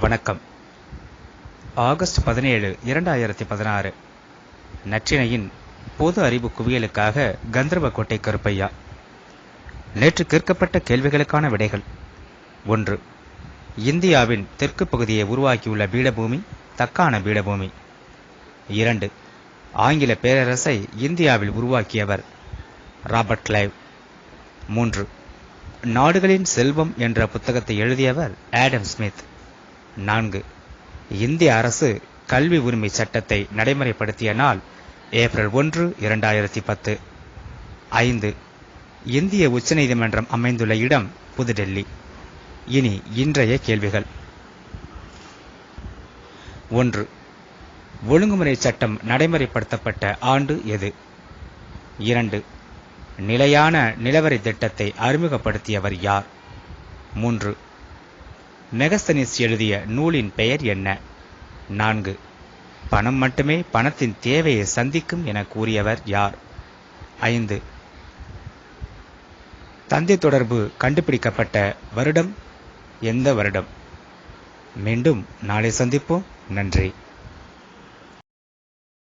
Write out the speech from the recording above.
வணக்கம். ஆகஸ்ட் பதினேழு இரண்டாயிரத்தி பதினாறு. நற்றினையின் பொது அறிவு குவியலுக்காக கந்தர்வக்கோட்டை கருப்பையா. நேற்று கேட்கப்பட்ட கேள்விகளுக்கான விடைகள். ஒன்று இந்தியாவின் தெற்கு பகுதியை உருவாக்கியுள்ள பீடபூமி தக்கான பீடபூமி. இரண்டு ஆங்கில பேரரசை இந்தியாவில் உருவாக்கியவர் ராபர்ட் கிளைவ். மூன்று நாடுகளின் செல்வம் என்ற புத்தகத்தை எழுதியவர் ஆடம் ஸ்மித். நான்கு. இந்திய அரசு கல்வி உரிமை சட்டத்தை நடைமுறைப்படுத்திய நாள் ஏப்ரல் ஒன்று இரண்டாயிரத்தி பத்து. ஐந்து. இந்திய உச்சநீதிமன்றம் அமைந்துள்ள இடம் புதுடெல்லி. இனி இன்றைய கேள்விகள். ஒன்று. ஒழுங்குமுறை சட்டம் நடைமுறைப்படுத்தப்பட்ட ஆண்டு எது? இரண்டு. நிலையான நிலவரி திட்டத்தை அறிமுகப்படுத்தியவர் யார்? மூன்று. மெகஸ்தனிஸ் எழுதிய நூலின் பெயர் என்ன? நான்கு. பணம் மட்டுமே பணத்தின் தேவையை சந்திக்கும் என கூறியவர் யார்? ஐந்து. தந்தை தொடர்பு கண்டுபிடிக்கப்பட்ட வருடம்? எந்த வருடம்? மீண்டும் நாளை சந்திப்போம். நன்றி.